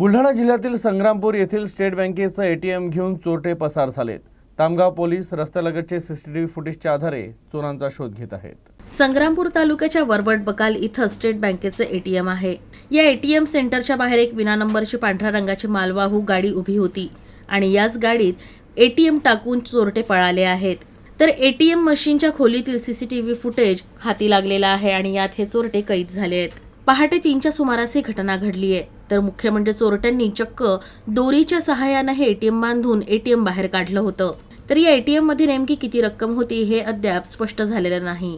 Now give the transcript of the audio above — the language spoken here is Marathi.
बुलढाणा जिल्ह्यातील संग्रामपूर येथील स्टेट बँकेचं एटीएम घेऊन चोरटे पसार झालेत. तामगाव पोलीस रस्त्यालगतचे सीसीटीव्ही फुटेजच्या आधारे चोरांचा शोध घेत आहेत. संग्रामपूर तालुक्याच्या वरवट बकाल इथं स्टेट बँकेचे एटीएम आहे. या एटीएम सेंटरच्या बाहेर एक विना नंबरची पांढऱ्या रंगाची मालवाहू गाडी उभी होती आणि याच गाडीत एटीएम टाकून चोरटे पळाले आहेत. तर एटीएम मशीनच्या खोलीतील सीसीटीव्ही फुटेज हाती लागलेला आहे आणि यात हे चोरटे कैद झाले आहेत. पहाटे तीनच्या सुमारास ही घटना घडली आहे तर मुख्य म्हणजे चोरट्यांनी चक्क दोरीच्या सहाय्यानं हे एटीएम बांधून एटीएम बाहेर काढलं होतं. तर या एटीएममध्ये नेमकी किती रक्कम होती हे अद्याप स्पष्ट झालेलं नाही.